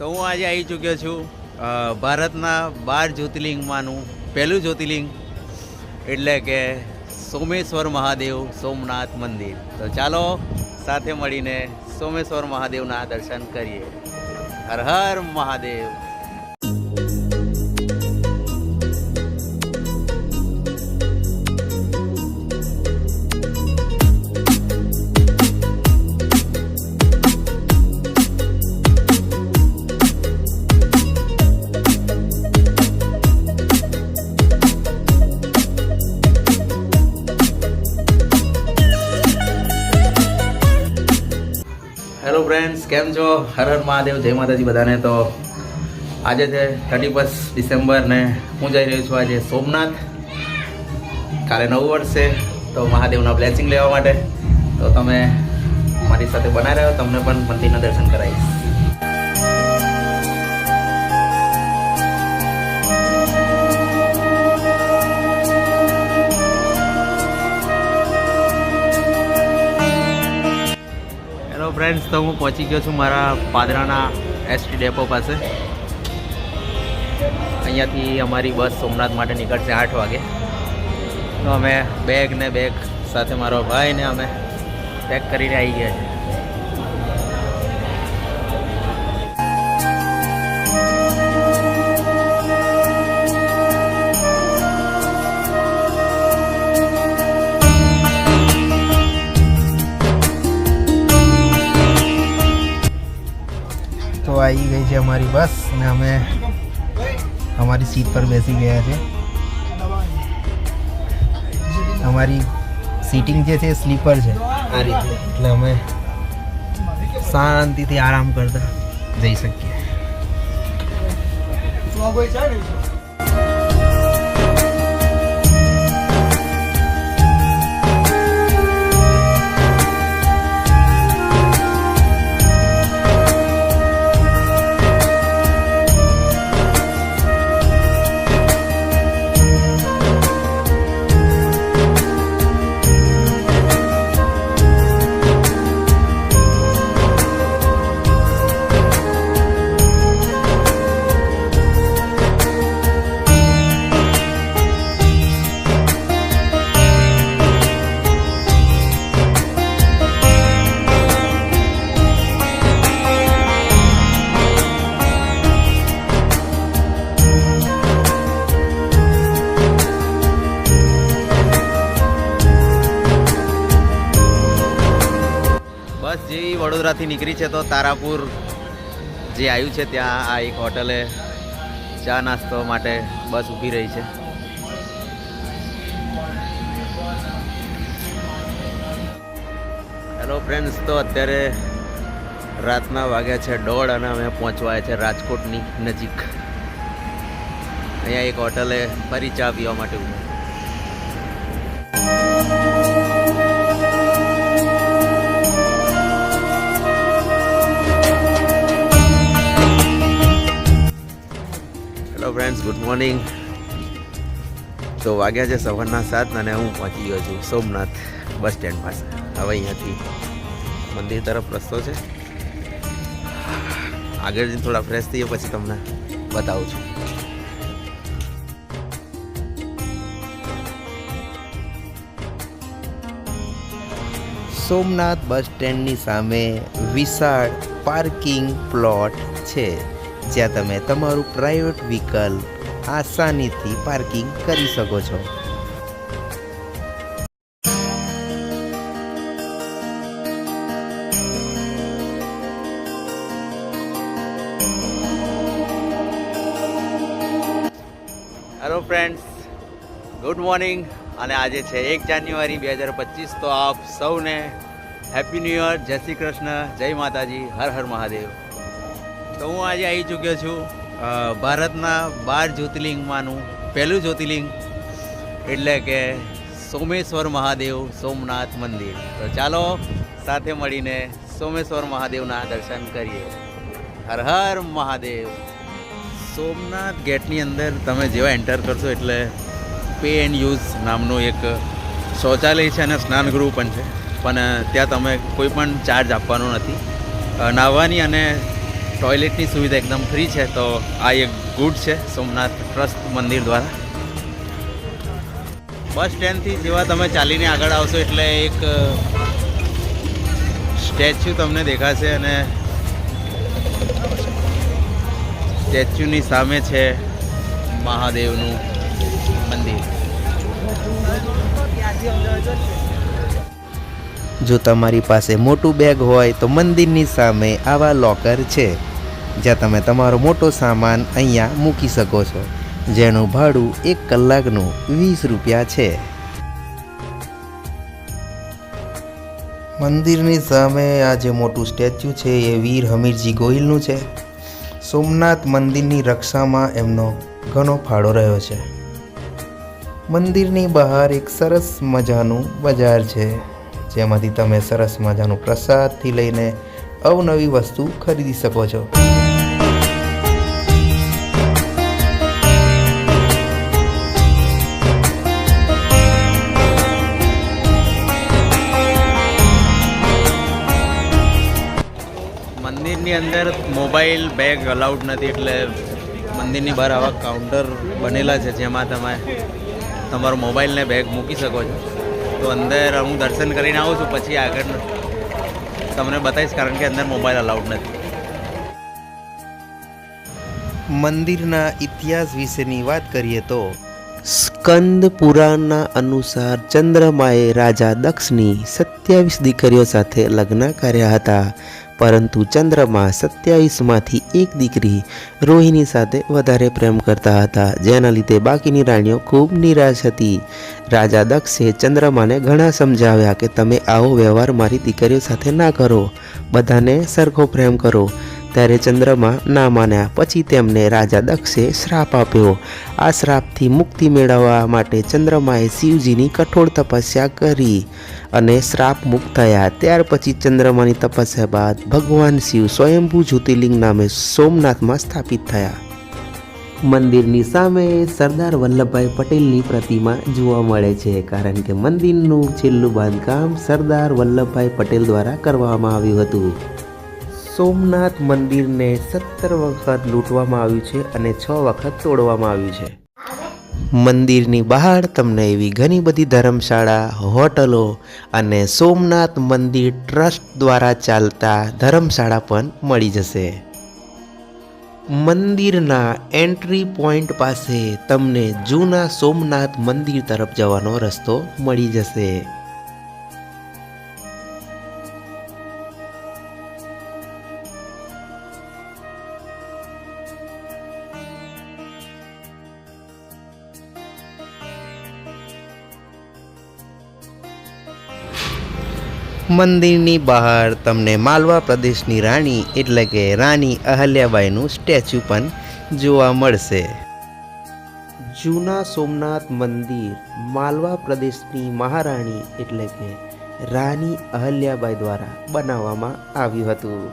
તો હું આજે આવી ચૂક્યો છું ભારતના બાર જ્યોતિર્લિંગમાંનું પહેલું જ્યોતિર્લિંગ. એટલે કે સોમેશ્વર મહાદેવ સોમનાથ મંદિર. તો ચાલો સાથે મળીને સોમેશ્વર મહાદેવના દર્શન કરીએ. હર હર મહાદેવ. કેમ છો? હર હર મહાદેવ, જય માતાજી બધાને. તો આજે છે થર્ટી ફર્સ્ટ ડિસેમ્બર ને હું જઈ રહ્યો છું આજે સોમનાથ. કાલે નવું વર્ષ છે, તો મહાદેવના બ્લેસિંગ લેવા માટે. તો તમે મારી સાથે બનાવી રહ્યો, તમને પણ મંદિરના દર્શન કરાવીશ. હેલો ફ્રેન્ડ્સ તો હું પહોંચી ગયો છું મારા પાદરાના એસટી ડેપો પાસે. અહીંયાથી અમારી બસ સોમનાથ માટે નીકળશે આઠ વાગે. તો અમે બેગ ને બેગ સાથે મારો ભાઈ ને અમે પેક કરીને આવી ગયા છે અમારી બસ ને અમે અમારી સીટ પર બેસી ગયા છે. અમારી સીટિંગ જે છે સ્લીપર છે. આ રીતે. એટલે અમે શાંતિથી આરામ કરતા જઈ શકીએ. જેવી વડોદરાથી નીકળી છે તો તારાપુર જે આવ્યું છે ત્યાં આ એક હોટલે ચા નાસ્તો માટે બસ ઊભી રહી છે. હેલો ફ્રેન્ડ્સ તો અત્યારે રાતના વાગ્યા છે દોઢ અને અમે પહોંચવા છે રાજકોટની નજીક. અહીંયા એક હોટલે ફરી ચા પીવા માટે ઊભા. મોર્નિંગ તો વાગ્યા છે સવારના સાત અને હું પહોંચી ગયો છું સોમનાથ બસ સ્ટેન્ડ પાસે. હવે અહીંયાથી મંદિર તરફ રસ્તો છે. આગળ જઈને થોડા ફ્રેશ થઈએ પછી તમને બતાવું છું. સોમનાથ બસ સ્ટેન્ડની સામે વિશાળ પાર્કિંગ પ્લોટ છે. જ્યાં તમે તમારું પ્રાઇવેટ વ્હીકલ આસાનીથી પાર્કિંગ કરી શકો છો. હેલો ફ્રેન્ડ્સ ગુડ મોર્નિંગ અને આજે છે એક જાન્યુઆરી બે હજાર પચીસ, તો આપ સૌને હેપી ન્યૂ યર જય શ્રી કૃષ્ણ. જય માતાજી. હર હર મહાદેવ. તો હું આજે આવી ચૂક્યો છું. ભારતના બાર જ્યોતિર્લિંગમાંનું પહેલું જ્યોતિર્લિંગ એટલે કે સોમેશ્વર મહાદેવ સોમનાથ મંદિર. તો ચાલો સાથે મળીને સોમેશ્વર મહાદેવના દર્શન કરીએ. હર હર મહાદેવ. સોમનાથ ગેટની અંદર તમે જેવા એન્ટર કરશો એટલે પે એન્ડ યુઝ નામનું એક શૌચાલય છે અને સ્નાનગૃહ પણ છે. પણ ત્યાં તમે કોઈ પણ ચાર્જ આપવાનો નથી. નાહવાની અને ટોયલેટની સુવિધા એકદમ ફ્રી છે, તો આ એક ગુડ છે, સોમનાથ ટ્રસ્ટ મંદિર દ્વારા. બસ સ્ટેન્ડથી જેવા તમે ચાલીને આગળ આવશો, એટલે એક સ્ટેચ્યુ તમને દેખાશે અને સ્ટેચ્યુની સામે છે મહાદેવનું મંદિર. જો તમારી પાસે મોટું બેગ હોય, તો મંદિરની સામે આવા લોકર છે. જ્યાં તમે તમારો મોટો સામાન અહીંયા મૂકી શકો છો. જેનું ભાડું એક કલાકનું વીસ રૂપિયા છે. મંદિરની સામે આ જે મોટું સ્ટેચ્યુ છે એ વીર હમીરજી ગોહિલનું છે. સોમનાથ મંદિરની રક્ષામાં એમનો ઘણો ફાળો રહ્યો છે. મંદિરની બહાર એક સરસ મજાનું બજાર છે. જેમાંથી તમે સરસ મજાનું પ્રસાદથી લઈને અવનવી વસ્તુ ખરીદી શકો છો. મંદિરની અંદર મોબાઈલ, બેગ અલાઉડ નથી એટલે મંદિરની બહાર આવા કાઉન્ટર બનેલા છે જેમાં તમે તમારો મોબાઈલને બેગ મૂકી શકો છો. તો અંદર હું દર્શન કરીને આવું છું, પછી આગળ તમને બતાવીશ કારણ કે અંદર મોબાઈલ અલાઉડ નથી. મંદિરના ઇતિહાસ વિશેની વાત કરીએ તો સ્કંદ પુરાણના અનુસાર ચંદ્રમાએ રાજા દક્ષની સત્યાવીસ દીકરીઓ સાથે લગ્ન કર્યા હતા. પરંતુ ચંદ્રમા સત્યાવીસમાંથી એક દીકરી રોહિણી સાથે વધારે પ્રેમ કરતા હતા, જેના લીધે બાકીની રાણીઓ ખૂબ નિરાશ હતી. રાજા દક્ષે ચંદ્રમાને ઘણા સમજાવ્યા કે તમે આવો વ્યવહાર મારી દીકરીઓ સાથે ના કરો. બધાને સરખો પ્રેમ કરો. ત્યારે ચંદ્રમા ના માન્યા. પછી તેમને રાજા દક્ષે શ્રાપ આપ્યો. આ શ્રાપથી મુક્તિ મેળવવા માટે ચંદ્રમાએ શિવજીની કઠોર તપસ્યા કરી અને શ્રાપ મુક્ત થયા. ત્યાર પછી ચંદ્રમાની તપસ્યા બાદ ભગવાન શિવ સ્વયંભૂ જ્યોતિર્લિંગ નામે સોમનાથમાં સ્થાપિત થયા. મંદિરની સામે સરદાર વલ્લભભાઈ પટેલની પ્રતિમા જોવા મળે છે, કારણ કે મંદિરનું છેલ્લું બાંધકામ સરદાર વલ્લભભાઈ પટેલ દ્વારા કરવામાં આવ્યું હતું. સોમનાથ મંદિરને સત્તર વખત લૂંટવામાં આવ્યું છે અને છ વખત તોડવામાં આવ્યું છે. મંદિરની બહાર તમને એવી ઘણી બધી ધર્મશાળા, હોટલો અને સોમનાથ મંદિર ટ્રસ્ટ દ્વારા ચાલતા ધર્મશાળા પણ મળી જશે. મંદિરના એન્ટ્રી પોઈન્ટ પાસે તમને જૂના સોમનાથ મંદિર તરફ જવાનો રસ્તો મળી જશે. મંદિરની બહાર તમને માલવા પ્રદેશની રાણી એટલે કે રાણી અહલ્યાબાઈનું સ્ટેચ્યુ પણ જોવા મળશે. જૂના સોમનાથ મંદિર માલવા પ્રદેશની મહારાણી એટલે કે રાણી અહલ્યાબાઈ દ્વારા બનાવવામાં આવ્યું હતું.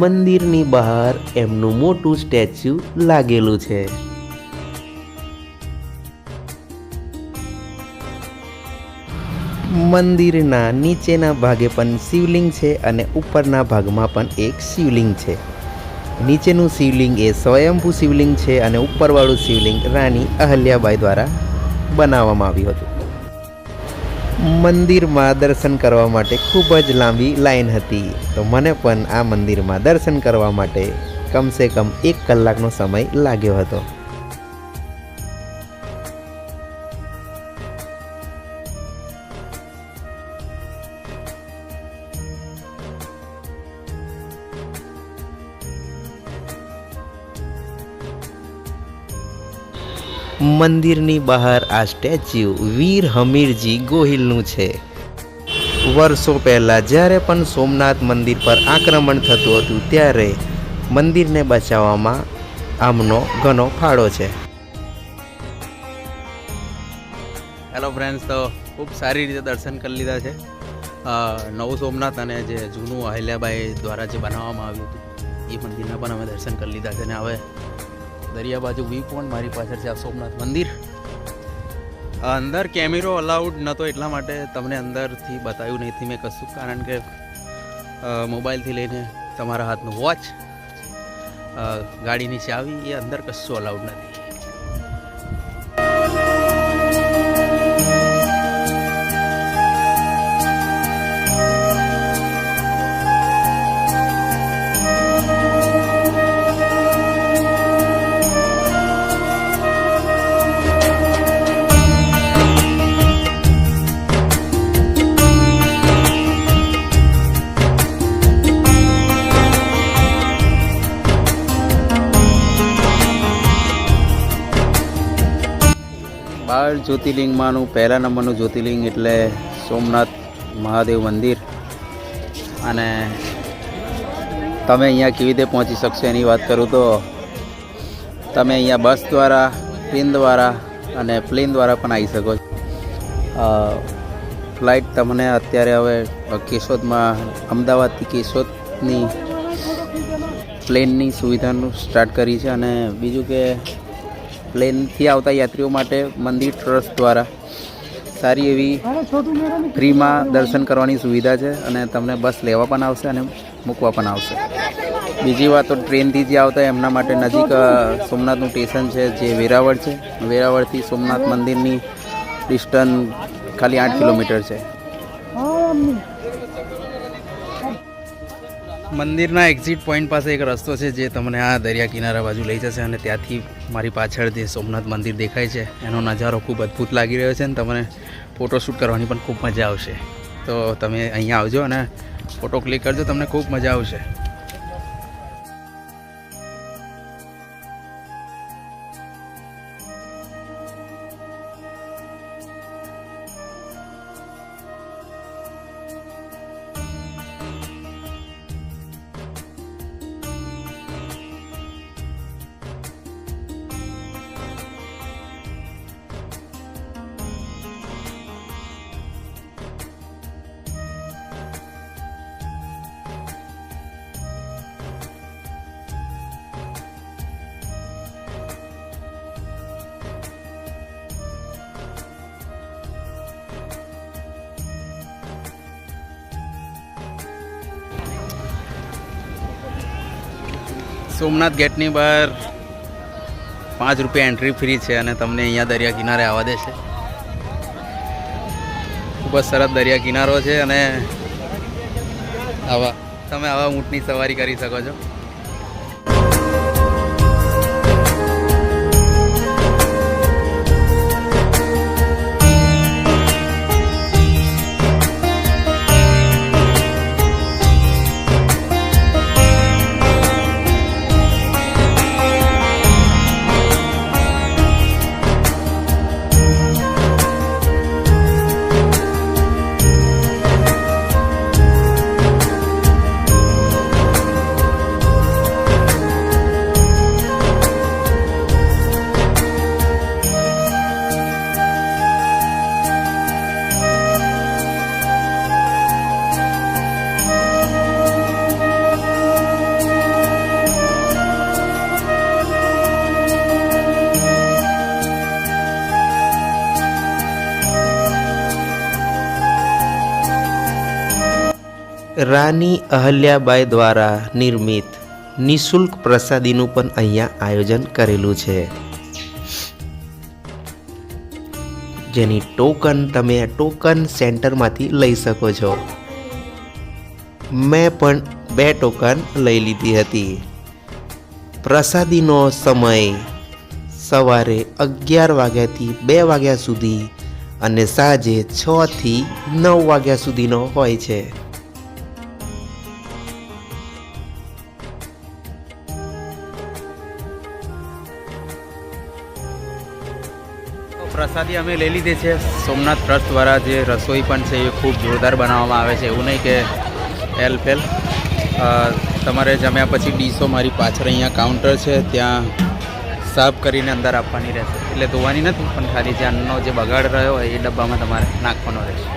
મંદિરની બહાર એમનું મોટું સ્ટેચ્યુ લાગેલું છે. મંદિરના નીચેના ભાગે પણ શિવલિંગ છે અને ઉપરના ભાગમાં પણ એક શિવલિંગ છે. નીચેનું શિવલિંગ એ સ્વયંભૂ શિવલિંગ છે અને ઉપરવાળું શિવલિંગ રાણી અહલ્યાબાઈ દ્વારા બનાવવામાં આવ્યું હતું. મંદિરમાં દર્શન કરવા માટે ખૂબ જ લાંબી લાઈન હતી. તો મને પણ આ મંદિરમાં દર્શન કરવા માટે કમસે કમ એક કલાકનો સમય લાગ્યો હતો. મંદિરની બહાર આ સ્ટેચ્યુ વીર હમીરજી ગોહિલનું છે. વર્ષો પહેલાં જ્યારે પણ સોમનાથ મંદિર પર આક્રમણ થતું હતું, ત્યારે મંદિરને બચાવવામાં આમનો ઘણો ફાળો છે. હેલો ફ્રેન્ડ્સ તો ખૂબ સારી રીતે દર્શન કરી લીધા છે. નવું સોમનાથ અને જે જૂનું અહિલ્યાબાઈ દ્વારા જે બનાવવામાં આવ્યું હતું, એ મંદિરના પણ અમે દર્શન કરી લીધા છે અને હવે દરિયા બાજુ વ્યૂ પોઈન્ટ મારી પાછળ છે આ સોમનાથ મંદિર. અંદર કેમેરો અલાઉડ નહોતો એટલા માટે તમને અંદરથી બતાવ્યું નહીંથી મેં કશું, કારણ કે મોબાઈલથી લઈને તમારા હાથનું વોચ ગાડીની ચાવી એ અંદર કશું અલાઉડ નથી. જ્યોતિર્લિંગમાંનું પહેલા નંબરનું જ્યોતિર્લિંગ એટલે સોમનાથ મહાદેવ મંદિર. અને તમે અહીંયા કેવી રીતે પહોંચી શકશો એની વાત કરું તો, તમે અહીંયા બસ દ્વારા, ટ્રેન દ્વારા અને પ્લેન દ્વારા પણ આવી શકો ફ્લાઇટ તમને અત્યારે હવે કેશોદમાં, અમદાવાદથી કેશોદની પ્લેનની સુવિધાનું સ્ટાર્ટ કરી છે અને બીજું કે પ્લેનથી આવતા યાત્રીઓ માટે મંદિર ટ્રસ્ટ દ્વારા સારી એવી ફ્રીમાં દર્શન કરવાની સુવિધા છે અને તમને બસ લેવા પણ આવશે અને મૂકવા પણ આવશે. બીજી વાત તો ટ્રેનથી જે આવતા એમના માટે નજીક સોમનાથનું સ્ટેશન છે જે વેરાવળ છે. વેરાવળથી સોમનાથ મંદિરની ડિસ્ટન્સ ખાલી આઠ કિલોમીટર છે. મંદિરના એક્ઝિટ પોઈન્ટ પાસે એક રસ્તો છે જે તમને આ દરિયા કિનારા બાજુ લઈ જશે અને ત્યાંથી મારી પાછળ જે સોમનાથ મંદિર દેખાય છે, એનો નજારો ખૂબ અદ્ભુત લાગી રહ્યો છે અને તમને ફોટોશૂટ કરવાની પણ ખૂબ મજા આવશે. તો તમે અહીંયા આવજો અને ફોટો ક્લિક કરજો, તમને ખૂબ મજા આવશે. સોમનાથ ગેટની બહાર પાંચ રૂપિયા એન્ટ્રી ફ્રી છે અને તમને અહીંયા દરિયા કિનારે આવવા દે છે ખૂબ જ સરસ દરિયા કિનારો છે અને આવા, તમે આવા ઊંટની સવારી કરી શકો છો. રાની અહલ્યાબાઈ દ્વારા નિર્મિત નિઃશુલ્ક પ્રસાદીનું પણ અહીંયા આયોજન કરેલું છે. જેની ટોકન તમે ટોકન સેન્ટરમાંથી લઈ શકો છો. મેં પણ બે ટોકન લઈ લીધી હતી. પ્રસાદીનો સમય સવારે અગિયાર વાગ્યાથી બે વાગ્યા સુધી અને સાંજે છથી નવ વાગ્યા સુધીનો હોય છે. પ્રસાદી અમે લઈ લીધી છે. સોમનાથ ટ્રસ્ટ દ્વારા જે રસોઈ પણ છે એ ખૂબ જોરદાર બનાવવામાં આવે છે. એવું નહીં કે એલ ફેલ. તમારે જમ્યા પછી ડીશો મારી પાછળ અહીંયા કાઉન્ટર છે. ત્યાં સાફ કરીને અંદર આપવાની રહેશે. એટલે ધોવાની નથી, પણ ખાલી જે અન્નનો જે બગાડ રહ્યો હોય એ ડબ્બામાં તમારે નાખવાનો રહેશે.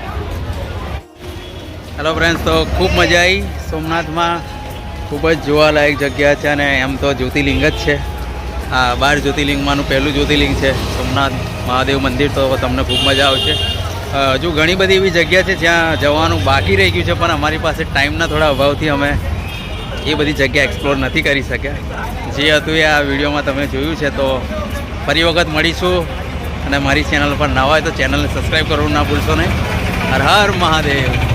હેલો ફ્રેન્ડ્સ તો ખૂબ મજા આવી સોમનાથમાં ખૂબ જ જોવાલાયક જગ્યા છે અને એમ તો જ્યોતિર્લિંગ જ છે. આ બાર જ્યોતિર્લિંગમાંનું પહેલું જ્યોતિર્લિંગ છે. સોમનાથ મહાદેવ મંદિર તો તમને ખૂબ મજા આવશે. હજુ ઘણી બધી એવી જગ્યા છે જ્યાં જવાનું બાકી રહી ગયું છે, પણ અમારી પાસે ટાઈમના થોડા અભાવથી અમે એ બધી જગ્યા એક્સપ્લોર નથી કરી શક્યા. જે હતું એ આ વિડીયોમાં તમે જોયું છે, તો ફરી વખત મળીશું. અને મારી ચેનલ પર નવા હોય તો ચેનલને સબસ્ક્રાઈબ કરવું ના ભૂલશો નહીં. હર હર મહાદેવ.